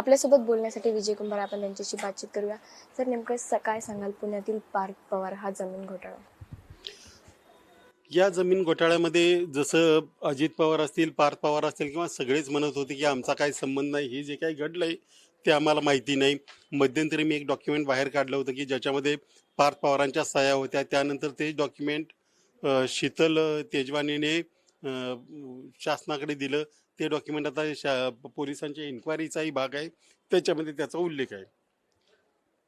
आपल्यासोबत बोलण्यासाठी विजय कुंभार आपण त्यांच्याशी बातचीत करूया. सर नेमकं स- काय सांगाल? पुण्यातील पार्थ पवार हा जमीन घोटाळा. या जमीन घोटाळ्यामध्ये जसं अजित पवार असतील पार्थ पवार असतील किंवा सगळेच म्हणत होते की आमचा काही संबंध नाही हे जे काही घडलंय ते आम्हाला माहिती नाही. मध्यंतरी मी एक डॉक्युमेंट बाहेर काढलं होतं की ज्याच्यामध्ये पार्थ पवारांच्या सह्या होत्या. त्यानंतर ते डॉक्युमेंट शीतल तेजवानीने शासनाकडे दिलं ते डॉक्युमेंट आता शा पोलिसांच्या इन्क्वायरीचाही भाग आहे. त्याच्यामध्ये त्याचा उल्लेख आहे.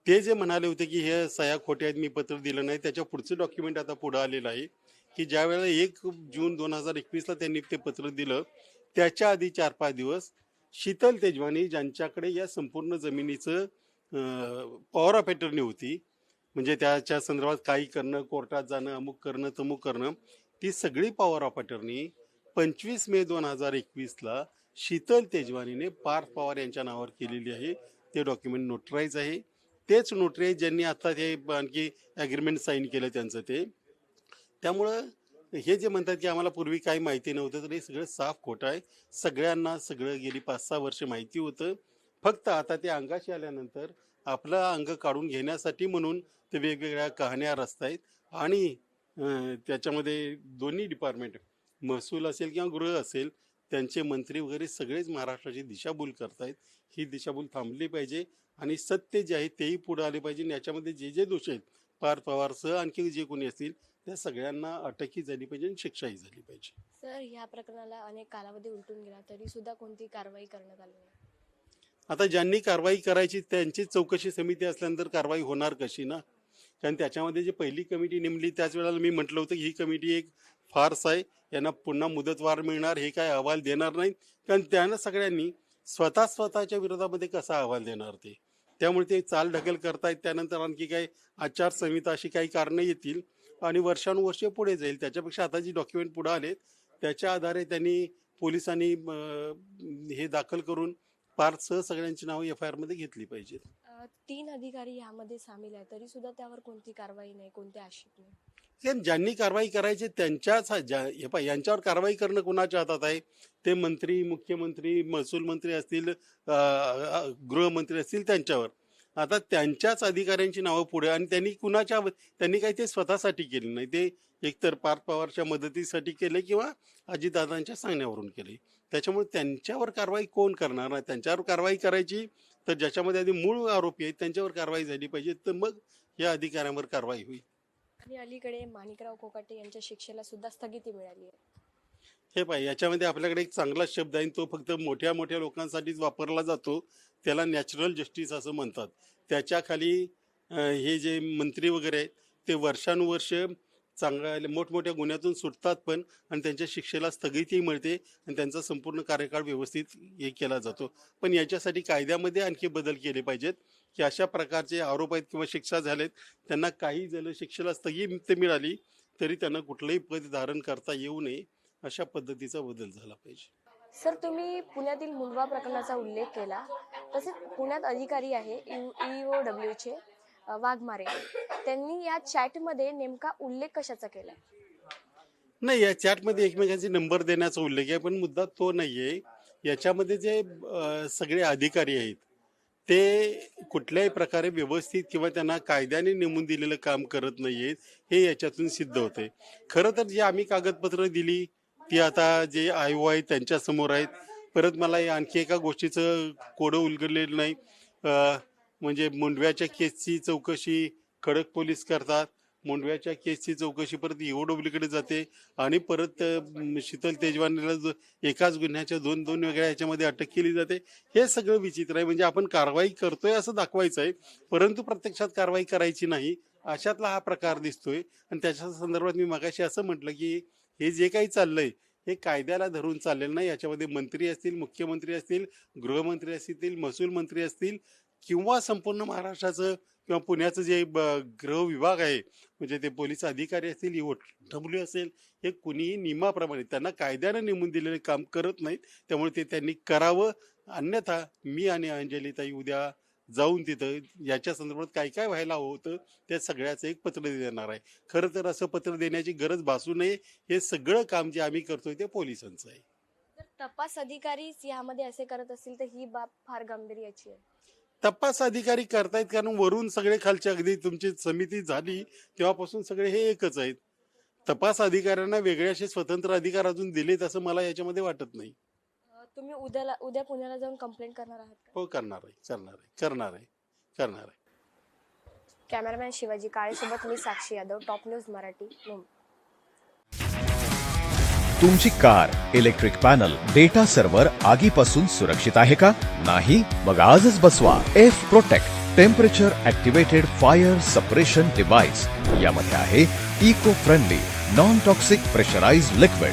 ते जे म्हणाले होते की हे सह्या खोटे आहेत मी पत्र दिलं नाही त्याच्या पुढचं डॉक्युमेंट आता पुढं आलेलं आहे. की ज्या वेळेला एक जून दोन हजार एकवीसला त्यांनी ते पत्र दिलं त्याच्या आधी चार पाच दिवस शीतल तेजवानी ज्यांच्याकडे या संपूर्ण जमिनीचं पॉवर ऑफ अटर्नी होती म्हणजे त्याच्या संदर्भात काही करणं कोर्टात जाणं अमुक करणं तमुक करणं ती सगळी पॉवर ऑफ अटर्नी पंचवीस मे दोन हजार एकवीसला शीतल तेजवानीने पार्थ पवार यांच्या नावावर केलेली आहे. ते डॉक्युमेंट नोटराईज आहे. तेच नोटराईज ज्यांनी आता ते आणखी ॲग्रीमेंट साईन केलं त्यांचं ते. त्यामुळं हे जे म्हणतात की आम्हाला पूर्वी काही माहिती नव्हतं तर हे सगळं साफ खोटं आहे. सगळ्यांना सगळं गेली पाच सहा वर्ष माहिती होतं. फक्त आता ते अंगाशी आल्यानंतर आपलं अंग काढून घेण्यासाठी म्हणून ते वेगवेगळ्या कहाण्या रचतायत. आणि त्याच्यामध्ये दोन्ही डिपार्टमेंट महसूल असेल किंवा गृह असेल त्यांचे मंत्री वगैरे सगळेच महाराष्ट्राची दिशाभूल करतायत. ही दिशाभूल थांबली पाहिजे आणि सत्य जे आहे तेही पुढे आले पाहिजे. आणि याच्यामध्ये जे जे दोष आहेत पार्थ पवारसह आणखी जे कोणी असतील त्या सगळ्यांना अटकही झाली पाहिजे आणि शिक्षाही झाली पाहिजे. सर या प्रकरणाला अनेक कालावधी उलटून गेला तरी सुद्धा कोणती कारवाई करण्यात आली नाही. आता ज्यांनी कारवाई करायची त्यांची चौकशी समिती असल्यानंतर कारवाई होणार कशी ना? कारण त्याच्यामध्ये जी पहिली कमिटी नेमली त्याच वेळेला मी म्हटलं होतं की ही कमिटी एक फार्स आहे. यांना पुन्हा मुदतवार मिळणार हे काय अहवाल देणार नाही कारण त्यानं सगळ्यांनी स्वतः स्वतःच्या विरोधामध्ये कसा अहवाल देणार ते? त्यामुळे ते चाल ढकल करतायत. त्यानंतर आणखी काही आचारसंहिता अशी काही कारणं येतील आणि वर्षानुवर्षे पुढे जाईल. त्याच्यापेक्षा आता जी डॉक्युमेंट पुढे आलेत त्याच्या आधारे त्यांनी पोलिसांनी हे दाखल करून पार्थसह सगळ्यांची नावं एफ आय आरमध्ये घेतली पाहिजेत. तीन अधिकारी यामध्ये सामील आहे तरी सुद्धा त्यावर कोणती कारवाई नाही कोणते आक्षेप नाही. सेम ज्यांनी कारवाई करायची त्यांच्याच ज्या हे यांच्यावर कारवाई करणं कुणाच्या हातात आहे? ते मंत्री मुख्यमंत्री महसूल मंत्री असतील गृहमंत्री असतील त्यांच्यावर. आता त्यांच्याच अधिकाऱ्यांची नावं पुढे आणि त्यांनी कुणाच्या त्यांनी काही ते स्वतःसाठी केले नाही. ते एकतर पार्थ पवारच्या मदतीसाठी केले किंवा अजितदादांच्या सांगण्यावरून केले. त्याच्यामुळे त्यांच्यावर कारवाई कोण करणार नाही? त्यांच्यावर कारवाई करायची तर ज्याच्यामध्ये आधी मूळ आरोपी आहेत त्यांच्यावर कारवाई झाली पाहिजे तर मग या अधिकाऱ्यांवर कारवाई होईल. आणि अलीकडे माणिकराव कोकाटे यांच्या शिक्षेला सुद्धा स्थगिती मिळाली आहे. हे पाहिजे याच्यामध्ये आपल्याकडे एक चांगला शब्द आहे आणि तो फक्त मोठ्या मोठ्या लोकांसाठीच वापरला जातो. त्याला नॅचरल जस्टिस असं म्हणतात. त्याच्याखाली हे जे मंत्री वगैरे आहेत ते वर्षानुवर्ष चांगल्या मोठमोठ्या गुन्ह्यातून सुटतात पण आणि त्यांच्या शिक्षेला स्थगिती मिळते आणि त्यांचा संपूर्ण कार्यकाळ व्यवस्थित हे केला जातो. पण याच्यासाठी कायद्यामध्ये आणखी बदल केले पाहिजेत की अशा प्रकारचे आरोप आहेत किंवा शिक्षा झालेत त्यांना काही झालं शिक्षेला स्थगिती मिळाली तरी त्यांना कुठलंही पद धारण करता येऊ नये. अशा पद्धतीचा बदल झाला पाहिजे. सर तुम्ही पुण्यातील मुंडवा प्रकरणाचा उल्लेख केला. तसेच पुण्यात अधिकारी आहे ई ओ डब्ल्यूचे वाघमारे. त्यांनी या चॅटमध्ये नेमका उल्लेख कशाचा केला? नाही या चॅटमध्ये एकमेकांचे नंबर देण्याचा उल्लेख आहे पण मुद्दा तो नाहीये. याच्यामध्ये जे अं, सगळे अधिकारी आहेत ते कुठल्याही प्रकारे व्यवस्थित किंवा त्यांना कायद्याने नेमून दिलेलं काम करत नाहीयेत हे याच्यातून सिद्ध होते खरं तर जे आम्ही कागदपत्र दिली ती आता जे आयो ओ त्यांच्यासमोर आहेत. परत मला आणखी एका गोष्टीचं कोडं उलगडलेलं नाही. म्हणजे मुंडव्याच्या केसची चौकशी खडक पोलीस करतात. मुंडव्याच्या केसची चौकशी परत ईओडब्ल्यूकडे जाते. आणि परत शीतल तेजवानीला एकाच गुन्ह्याच्या दोन दोन वेगळ्या ह्याच्यामध्ये अटक केली जाते. हे सगळं विचित्र आहे. म्हणजे आपण कारवाई करतोय असं दाखवायचं आहे. परंतु प्रत्यक्षात कारवाई करायची नाही. अशातला हा प्रकार दिसतोय. आणि त्याच्या संदर्भात मी मगाशी असं म्हटलं की हे जे काही चाललंय हे कायद्याला धरून चाललेलं नाही. याच्यामध्ये मंत्री असतील मुख्यमंत्री असतील गृहमंत्री असतील महसूल मंत्री असतील किंवा संपूर्ण महाराष्ट्राचं किंवा पुण्याचं जे ब- गृह विभाग आहे म्हणजे ते पोलीस अधिकारी असतील ओ डब्ल्यू असेल हे कुणीही नियमाप्रमाणे त्यांना कायद्यानं नेमून दिलेले काम करत नाहीत. त्यामुळे ते त्यांनी करावं. अन्यथा मी आणि अंजलीताई उद्या जाऊन तिथं याच्या संदर्भात काय काय व्हायला होतं त्या सगळ्याचं एक पत्र देणार आहे. खरं तर असं पत्र देण्याची गरज भासू नये हे सगळं काम जे आम्ही करतोय ते पोलिसांचं आहे. तपास अधिकारीच यामध्ये असे करत असतील तर ही बाब फार गांभीर्याची आहे. तपास अधिकारी करतायत कारण वरून सगळे खालचे अगदी तुमची समिती झाली तेव्हापासून सगळे हे एकच आहेत. तपास अधिकाऱ्यांना वेगळे असे स्वतंत्र अधिकार अजून दिलेत असं मला याच्यामध्ये वाटत नाही. तुम्ही उद्याला उद्या पुण्याला जाऊन कंप्लेंट करणार आहात का? हो करणार आहे. करणार आहे. करणार आहे. करणार आहे. कॅमेरामॅन शिवाजी काळेसोबत मी साक्षी यादव टॉप न्यूज मराठी मुंबई. तुमची car electric panel data server आगीपासून सुरक्षित आहे का? नाही? मग आजच बसवा. F protect temperature activated fire suppression device यामध्ये आहे eco friendly non toxic pressurise liquid